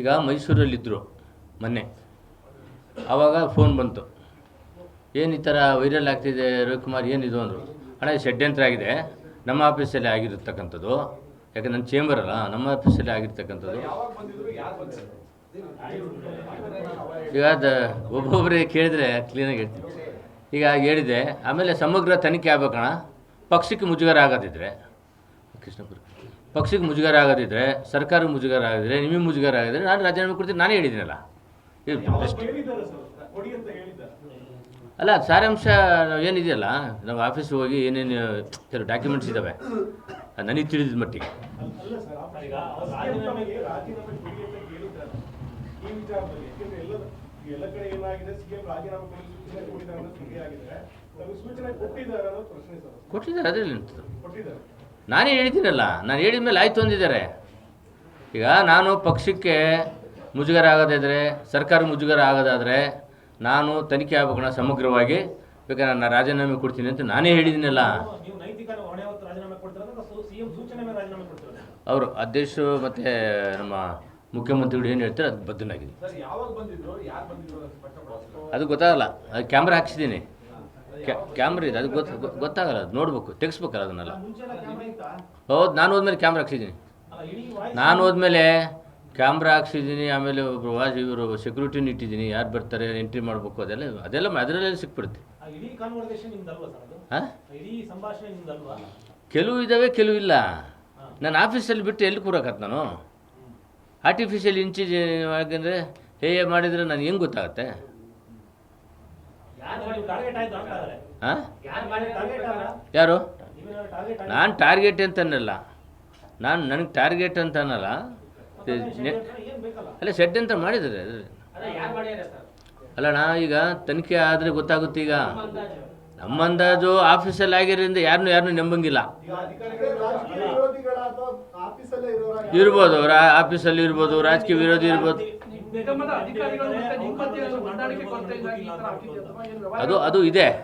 ಈಗ ಮೈಸೂರಲ್ಲಿದ್ದರು ಮೊನ್ನೆ. ಆವಾಗ ಫೋನ್ ಬಂತು. ಏನು ಈ ಥರ ವೈರಲ್ ಆಗ್ತಿದೆ ರವಿಕುಮಾರ್ ಏನಿದು ಅಂದರು. ಅಣ್ಣ ಷಡ್ಯಂತ್ರ ಆಗಿದೆ. ನಮ್ಮ ಆಫೀಸಲ್ಲಿ ಆಗಿರತಕ್ಕಂಥದ್ದು. ಯಾಕೆ ನನ್ನ ಚೇಂಬರ್ ಅಲ್ಲ, ನಮ್ಮ ಆಫೀಸಲ್ಲಿ ಆಗಿರ್ತಕ್ಕಂಥದ್ದು. ಈಗ ಅದು ಒಬ್ಬೊಬ್ಬರೇ ಕೇಳಿದ್ರೆ ಕ್ಲೀನಾಗಿ ಹೇಳ್ತೀನಿ. ಈಗ ಹೇಳಿದೆ, ಆಮೇಲೆ ಸಮಗ್ರ ತನಿಖೆ ಆಗ್ಬೇಕಣ್ಣ. ಪಕ್ಷಕ್ಕೆ ಮುಜುಗರ ಆಗೋದಿದ್ರೆ. ಕೃಷ್ಣಪುರ. ಪಕ್ಷಕ್ಕೆ ಮುಜುಗರ ಆಗದಿದ್ದರೆ ಸರ್ಕಾರ ಮುಜುಗರ ಆಗಿದ್ರೆ ನಿಮಗೆ ಮುಜುಗರ ಆಗಿದ್ರೆ ನಾನು ರಾಜೀನಾಮೆ ಕೊಡ್ತೀನಿ ನಾನೇ ಹೇಳಿದ್ದೀನಲ್ಲ. ಅಲ್ಲ ಸಾರಾಂಶ ನಾವು ಏನಿದೆಯಲ್ಲ ನಾವು ಆಫೀಸ್ ಹೋಗಿ ಏನೇನು ಕೆಲವು ಡಾಕ್ಯುಮೆಂಟ್ಸ್ ಇದ್ದಾವೆ ಅದು ನನಗೆ ತಿಳಿದ ಮಟ್ಟಿಗೆ. ಕೊಟ್ಟಿದ್ದಾರೆ ಅದೇ ಅದರಲ್ಲಿ ಕೊಟ್ಟಿದ್ದಾರೆ. ನಾನೇ ಹೇಳಿದ್ದೀನಲ್ಲ, ನಾನು ಹೇಳಿದ ಮೇಲೆ ಆಯಿತು ಅಂದಿದ್ದಾರೆ. ಈಗ ನಾನು ಪಕ್ಷಕ್ಕೆ ಮುಜುಗರ ಆಗೋದಿದ್ರೆ, ಸರ್ಕಾರ ಮುಜುಗರ ಆಗೋದಾದರೆ ನಾನು ತನಿಖೆ ಆಗ್ಬೇಕಣ್ಣ ಸಮಗ್ರವಾಗಿ ಬೇಕಾದ್ರೆ ನಾನು ರಾಜೀನಾಮೆ ಕೊಡ್ತೀನಿ ಅಂತ ನಾನೇ ಹೇಳಿದ್ದೀನಲ್ಲ. ಅವರು ಅಧ್ಯಕ್ಷ ಮತ್ತು ನಮ್ಮ ಮುಖ್ಯಮಂತ್ರಿಗಳು ಏನು ಹೇಳ್ತಾರೆ ಅದು ಸ್ಪಷ್ಟಪಡಿಸ್ತಾರೆ ಅದು ಗೊತ್ತಾಗಲ್ಲ, ಅದು ಕ್ಯಾಮ್ರಾ ಹಾಕ್ಸಿದ್ದೀನಿ. ಕ್ಯಾಮ್ರಾ ಇದೆ ಅದು ಗೊತ್ತು ಗೊತ್ತಾಗಲ್ಲ ಅದು ನೋಡ್ಬೇಕು ತೆಗಿಸ್ಬೇಕಲ್ಲ ಅದನ್ನೆಲ್ಲ. ಹೌದು ನಾನು ಹೋದ್ಮೇಲೆ ಕ್ಯಾಮ್ರಾ ಹಾಕ್ಸಿದ್ದೀನಿ. ನಾನು ಹೋದ್ಮೇಲೆ ಕ್ಯಾಮ್ರಾ ಹಾಕ್ಸಿದ್ದೀನಿ ಆಮೇಲೆ ಒಬ್ಬರು ವಾಚ್ ಇವರು ಸೆಕ್ಯೂರಿಟಿನ ಇಟ್ಟಿದ್ದೀನಿ ಯಾರು ಬರ್ತಾರೆ ಎಂಟ್ರಿ ಮಾಡಬೇಕು ಅದೆಲ್ಲ ಅದೆಲ್ಲ ಅದರಲ್ಲೇ ಸಿಕ್ಬಿಡುತ್ತೆ. ಹಾಂ? ಕೆಲವು ಇದ್ದಾವೆ ಕೆಲವು ಇಲ್ಲ. ನಾನು ಆಫೀಸಲ್ಲಿ ಬಿಟ್ಟು ಎಲ್ಲಿ ಕೂರಕತ್ತೆ ನಾನು? ಆರ್ಟಿಫಿಷಿಯಲ್ ಇಂಚಿ ಯಾಕೆಂದರೆ ಹೇಗೆ ಮಾಡಿದರೆ ನಾನು ಹೆಂಗೆ ಗೊತ್ತಾಗುತ್ತೆ ಯಾರು ಟಾರ್ಗೆಟ್ ಆಯ್ತು ಅಂತ ಆದರೆ ಹಾಂ ಯಾರು ಟಾರ್ಗೆಟ್ ಆದ್ರ ಯಾರು ನೀವೇನಾದ್ರು ಟಾರ್ಗೆಟ್ ನಾನು ಟಾರ್ಗೆಟ್ ಅಂತ ಅನ್ನಲ್ಲ ನಾನು ನನಗೆ ಟಾರ್ಗೆಟ್ ಅಂತ ಅನ್ನಲ್ಲ ಅಂತ ಅಲ್ಲ ಷಡ್ಯಂತ್ರ ಮಾಡಿದ್ದಾರೆ ಯಾರು ಅಲ್ಲಣ್ಣ ಈಗ ತನಿಖೆ ಆದರೆ ಗೊತ್ತಾಗುತ್ತೆ ಈಗ. ನಮ್ಮ ಅಂದಾಜು. ಆಫೀಸಲ್ಲಿ ಆಗಿರೋದ್ರಿಂದ ಯಾರನ್ನೂ ಯಾರನ್ನೂ ನಂಬಂಗಿಲ್ಲ. ಅಧಿಕಾರಿಗಳು ವಿರೋಧಿಗಳ ಅಥವಾ ಆಫೀಸಲ್ಲೇ ಇರೋರ ಇರ್ಬೋದು ರಾ ಆಫೀಸಲ್ಲಿ ಇರ್ಬೋದು ರಾಜಕೀಯ ವಿರೋಧಿ ಇರ್ಬೋದು. ನಿಗಮದ ಅಧಿಕಾರಿಗಳು ಮತ್ತೆ ನಿಮ್ಮ ಮಧ್ಯೆ ಹೊಂದಾಣಿಕೆ ಕೊರತೆಯಿಂದಾಗಿ ಈ ತರ ಆಗ್ತಿದೆ ಅಥವಾ ಏನು ವ್ಯವಹಾರ ಅದು ಅದು ಇದೆ.